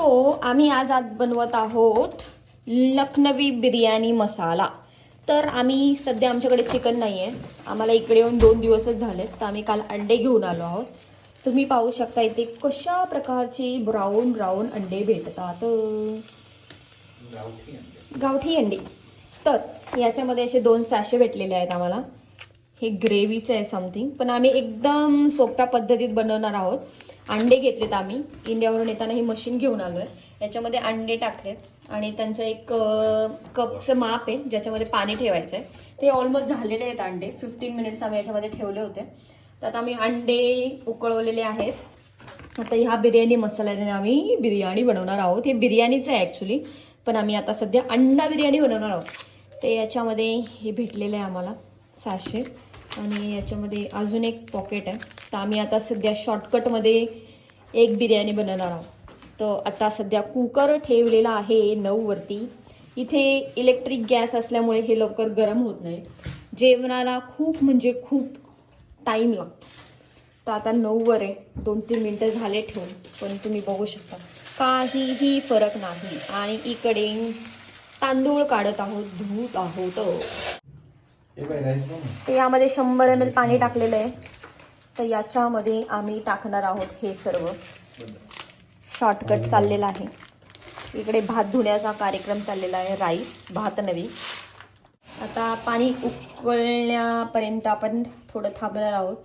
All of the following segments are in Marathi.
सो आम्ही आज आज बनवत आहोत लखनवी बिर्याणी मसाला. तर आम्ही सध्या आमच्याकडे चिकन नाही आहे आम्हाला इकडे येऊन दोन दिवसच झालेत. तर आम्ही काल अंडे घेऊन आलो आहोत. तुम्ही पाहू शकता इथे कशा प्रकारचे ब्राऊन ब्राऊन अंडे भेटतात. गावठी अंडे. तर याच्यामध्ये असे दोन सॅशे भेटलेले आहेत आम्हाला. हे ग्रेव्हीचं आहे समथिंग पण आम्ही एकदम सोप्या पद्धतीत बनवणार आहोत. अंडे घेतलेत आम्ही. इंडियावरून येताना ही मशीन घेऊन आलो आहे याच्यामध्ये अंडे टाकलेत आणि त्यांचं एक कपचं माप आहे ज्याच्यामध्ये पाणी ठेवायचं आहे ते ऑलमोस्ट झालेले आहेत अंडे. फिफ्टीन मिनिट्स आम्ही याच्यामध्ये ठेवले होते. तर आता आम्ही अंडे उकळवलेले आहेत. आता ह्या बिर्याणी मसाल्याने आम्ही बिर्याणी बनवणार आहोत. हे बिर्याणीच आहे ॲक्च्युली पण आम्ही आता सध्या अंडा बिर्याणी बनवणार आहोत. ते याच्यामध्ये हे भेटलेलं आहे आम्हाला सहाशे. आणि याच्यामध्ये अजून एक पॉकेट आहे. तर आम्ही आता सध्या शॉर्टकटमध्ये एक बिर्याणी बनवणार आहोत. तर आता सध्या कुकर ठेवलेला आहे नऊवरती इथे इलेक्ट्रिक गॅस असल्यामुळे हे लवकर गरम होत नाही जेवणाला खूप म्हणजे खूप टाईम लागतो. तर आता नऊवर आहे. दोन तीन मिनटं झाले ठेवून पण तुम्ही बघू शकता. काहीही फरक नाही. आणि इकडे तांदूळ काढत आहोत धुत आहोत. तर यामध्ये शंभर एम एल पाणी टाकलेलं आहे. तर याच्यामध्ये आम्ही टाकणार आहोत हे सर्व. शॉर्टकट चाललेला आहे. इकडे भात धुण्याचा कार्यक्रम चाललेला आहे. राईस भात नवी आता पाणी उकळण्यापर्यंत आपण थोडं थांबणार आहोत.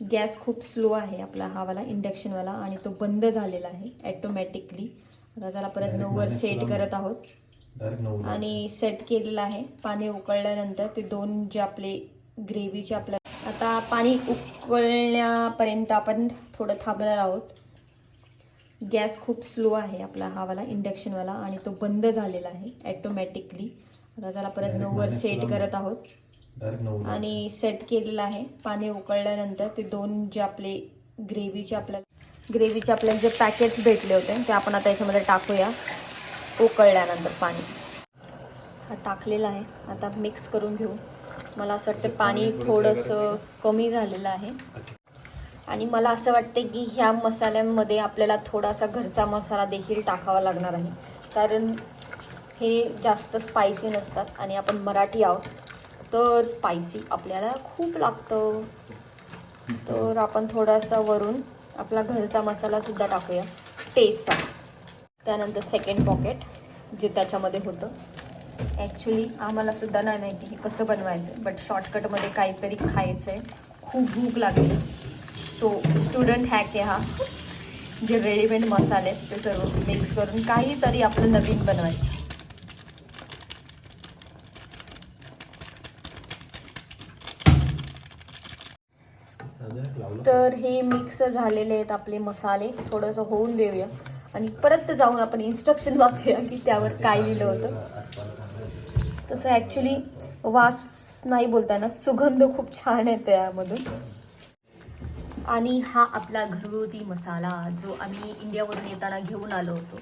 गॅस खूप स्लो आहे आपला हा वाला इंडक्शनवाला आणि तो बंद झालेला आहे ॲटोमॅटिकली आता त्याला परत नऊवर सेट करत आहोत. आणि सेट केलेलं आहे. पाणी उकळल्यानंतर ते दोन जे आपले ग्रेव्हीचे आपल्या आता पाणी उकळण्यापर्यंत आपण थोडं थांबणार आहोत. गॅस खूप स्लो आहे आपला हा वाला इंडक्शनवाला आणि तो बंद झालेला आहे ॲटोमॅटिकली आता त्याला परत नऊवर सेट करत आहोत. आणि सेट केलेलं आहे. पाणी उकळल्यानंतर ते दोन जे आपले ग्रेव्हीचे आपल्याला ग्रेव्हीचे आपल्याला जे पॅकेट्स भेटले होते ते आपण आता याच्यामध्ये टाकूया. उकळल्यानंतर पाणी. हा टाकलेला आहे. आता मिक्स करून घेऊ. मला असं वाटतं पाणी थोडंसं कमी झालेलं आहे. आणि मला असं वाटते की ह्या मसाल्यांमध्ये आपल्याला थोडासा घरचा मसाला देखील टाकावा लागणार आहे. कारण हे जास्त स्पायसी नसतात आणि आपण मराठी आहोत तर स्पायसी आपल्याला खूप लागतं. तर आपण थोडासा वरून आपला घरचा मसालासुद्धा टाकूया. टेस्टचा त्यानंतर सेकंड पॉकेट जे त्याच्यामध्ये होतं. ॲक्च्युली आम्हाला सुद्धा नाही माहिती हे कसं बनवायचं बट शॉर्टकटमध्ये काहीतरी खायचं आहे खूप भूक लागली. सो स्टुडंट हॅक आहे हा. जे रेडीमेड मसाले आहेत ते सर्व मिक्स करून काहीतरी आपलं नवीन बनवायचं. तर हे मिक्स झालेले आहेत आपले मसाले. थोडंसं होऊन देऊया. आणि परत जाऊन आपण इन्स्ट्रक्शन वाचूया की त्यावर काय लिहिलं होतं. तसं ॲक्च्युली वास नाही बोलताना सुगंध खूप छान आहे त्यामधून आणि हा आपला घरगुती मसाला जो आम्ही इंडियावरून येताना घेऊन आलो होतो.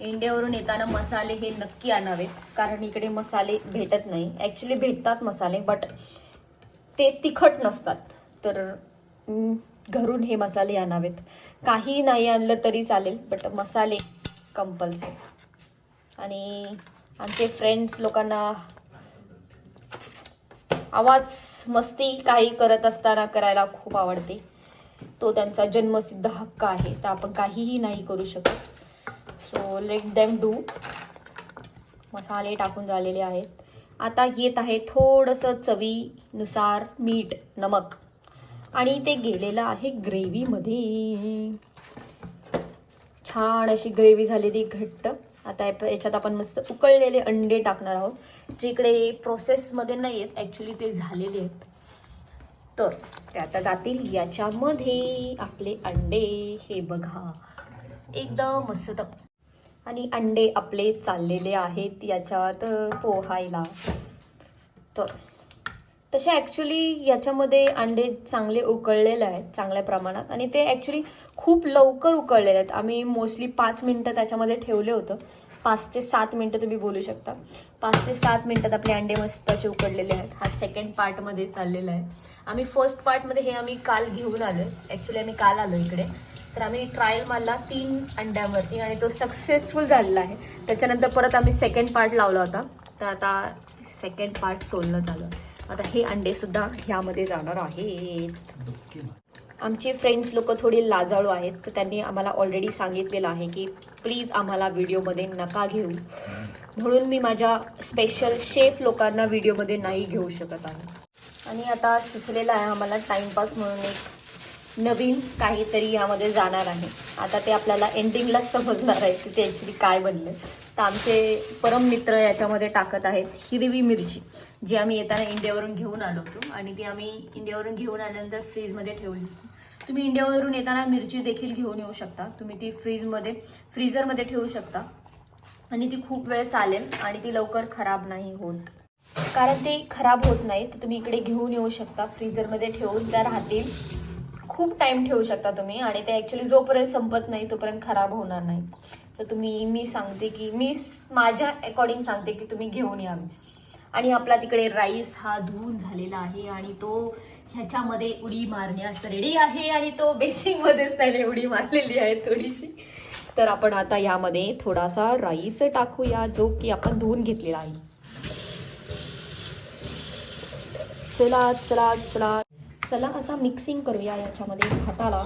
इंडियावरून येताना मसाले हे नक्की आणावेत कारण इकडे मसाले भेटत नाही. ॲक्च्युली भेटतात मसाले बट ते तिखट नसतात. तर घरून हे मसाले आणावेत. काही नाही आणलं तरी चालेल बट मसाले कंपल्सरी आणि आमचे फ्रेंड्स लोकांना आवाज मस्ती काही करत असताना करायला खूप आवडते. तो त्यांचा जन्मसिद्ध हक्क आहे तर आपण काहीही नाही करू शकत. सो लेट देम डू मसाले टाकून झालेले आहेत. आता येत आहे थोडंसं चवीनुसार मीठ नमक. आणि ते गेलेलं आहे ग्रेव्हीमध्ये. छान अशी ग्रेव्ही झालेली घट्ट. आता याच्यात आपण मस्त उकळलेले अंडे टाकणार आहोत जे इकडे प्रोसेसमध्ये नाही आहेत ॲक्च्युली ते झालेले आहेत. तर ते आता जातील याच्यामध्ये आपले अंडे. हे बघा एकदम मस्त. आणि अंडे आपले चाललेले आहेत याच्यात पोहायला. तर तसे ॲक्च्युली याच्यामध्ये अंडे चांगले उकळलेले आहेत चांगल्या प्रमाणात. आणि ते ॲक्च्युली खूप लवकर उकळलेले आहेत. आम्ही मोस्टली पाच मिनटं त्याच्यामध्ये ठेवले होतं. पाच ते सात मिनटं तुम्ही बोलू शकता. पाच ते सात मिनटात आपले अंडे मस्त असे उकडलेले आहेत. हा सेकंड पार्टमध्ये चाललेला आहे. आम्ही फर्स्ट पार्टमध्ये हे आम्ही काल घेऊन आलो ॲक्च्युली आम्ही काल आलो इकडे. तर आम्ही ट्रायल मारला तीन अंड्यांवरती आणि तो सक्सेसफुल झालेला आहे. त्याच्यानंतर परत आम्ही सेकंड पार्ट लावला होता. तर आता सेकंड पार्ट सोलणं झालं आता हे अंडे सुद्धा ह्यामध्ये जाणार आहेत. आमचे फ्रेंड्स लोक थोडी लाजाळू आहेत तर त्यांनी आम्हाला ऑलरेडी सांगितलेलं आहे की प्लीज आम्हाला व्हिडिओमध्ये नका घेऊ. म्हणून मी माझ्या स्पेशल शेफ लोकांना व्हिडिओमध्ये नाही घेऊ शकत आहे. आणि आता सुचलेलं आहे आम्हाला टाइमपास म्हणून एक नवीन काहीतरी यामध्ये जाणार आहे. आता ते आपल्याला एंडिंगला समजणार आहे की ते ॲक्च्युली काय बनलं तर आमचे परम मित्र याच्यामध्ये टाकत आहेत हिरवी मिरची जी आम्ही येताना इंडियावरून घेऊन आलो होतो. आणि ती आम्ही इंडियावरून घेऊन आल्यानंतर फ्रीजमध्ये ठेवली होती. तुम्ही इंडियावरून येताना मिरची देखील घेऊन येऊ शकता. तुम्ही ती फ्रीजमध्ये फ्रीजरमध्ये ठेवू शकता. आणि ती खूप वेळ चालेल आणि ती लवकर खराब नाही होत. कारण ती खराब होत नाही तर तुम्ही इकडे घेऊन येऊ शकता. फ्रीजरमध्ये ठेवून त्या राहतील. खूप टाइम ठेवू शकता तुम्ही आणि ते ॲक्च्युली जोपर्यंत संपत नाही तोपर्यंत खराब होणार नाही. तर तुम्ही मी सांगते की मी माझ्या अकॉर्डिंग सांगते की तुम्ही घेऊन या. आणि आपला तिकडे राईस हा धुवून झालेला आहे आणि तो ह्याच्यामध्ये उडी मारण्यास रेडी आहे आणि तो बेसिंगमध्येच त्याने उडी मारलेली आहे थोडीशी. तर आपण आता यामध्ये थोडासा राईस टाकूया जो की आपण धुवून घेतलेला आहे. चला चला चला. चला आता मिक्सिंग करूया याच्यामध्ये भाताला.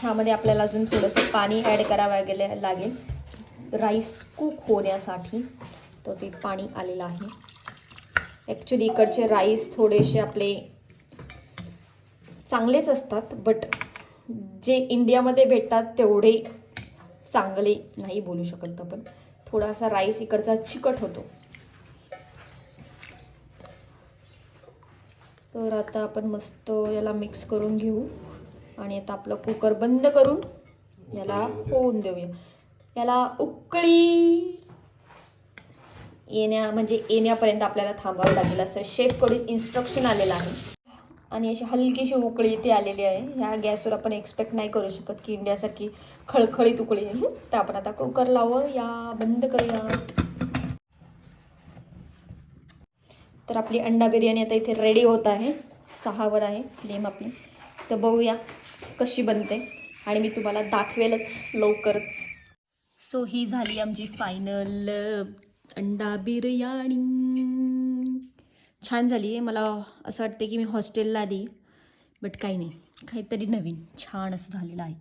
ह्यामध्ये आपल्याला अजून थोडंसं पाणी ॲड करावं गेले लागेल. राईस कुक होण्यासाठी तर ते पाणी आलेलं आहे. ॲक्च्युली इकडचे राईस थोडेसे आपले चांगलेच असतात बट जे इंडियामध्ये भेटतात तेवढे चांगले नाही बोलू शकत आपण. थोडासा राईस इकडचा चिकट होतो. तर आता आपण मस्त याला मिक्स करून घेऊ. आणि आता आपलं कुकर बंद करून याला होऊन देऊया. याला उकळी. येण्या म्हणजे येण्यापर्यंत आपल्याला थांबावं लागेल. असं शेफकडून इन्स्ट्रक्शन आलेलं आहे. आणि अशी हलकीशी उकळी इथे आलेली आहे. ह्या गॅसवर आपण एक्सपेक्ट नाही करू शकत की इंडियासारखी खळखळीत उकळी आहे तर आपण आता कुकर लावू या बंद करूया. तर आपली अंडा बिर्याणी आता इथे रेडी होत आहे. सहावर आहे फ्लेम आपली. तर बघूया कशी बनते. आणि मी तुम्हाला दाखवेलच लवकरच. सो ही झाली आमची फायनल अंडा बिर्याणी. छान झाली आहे. मला असं वाटते की मी हॉस्टेलला आली बट काही नाही. काहीतरी नवीन छान असं झालेलं आहे.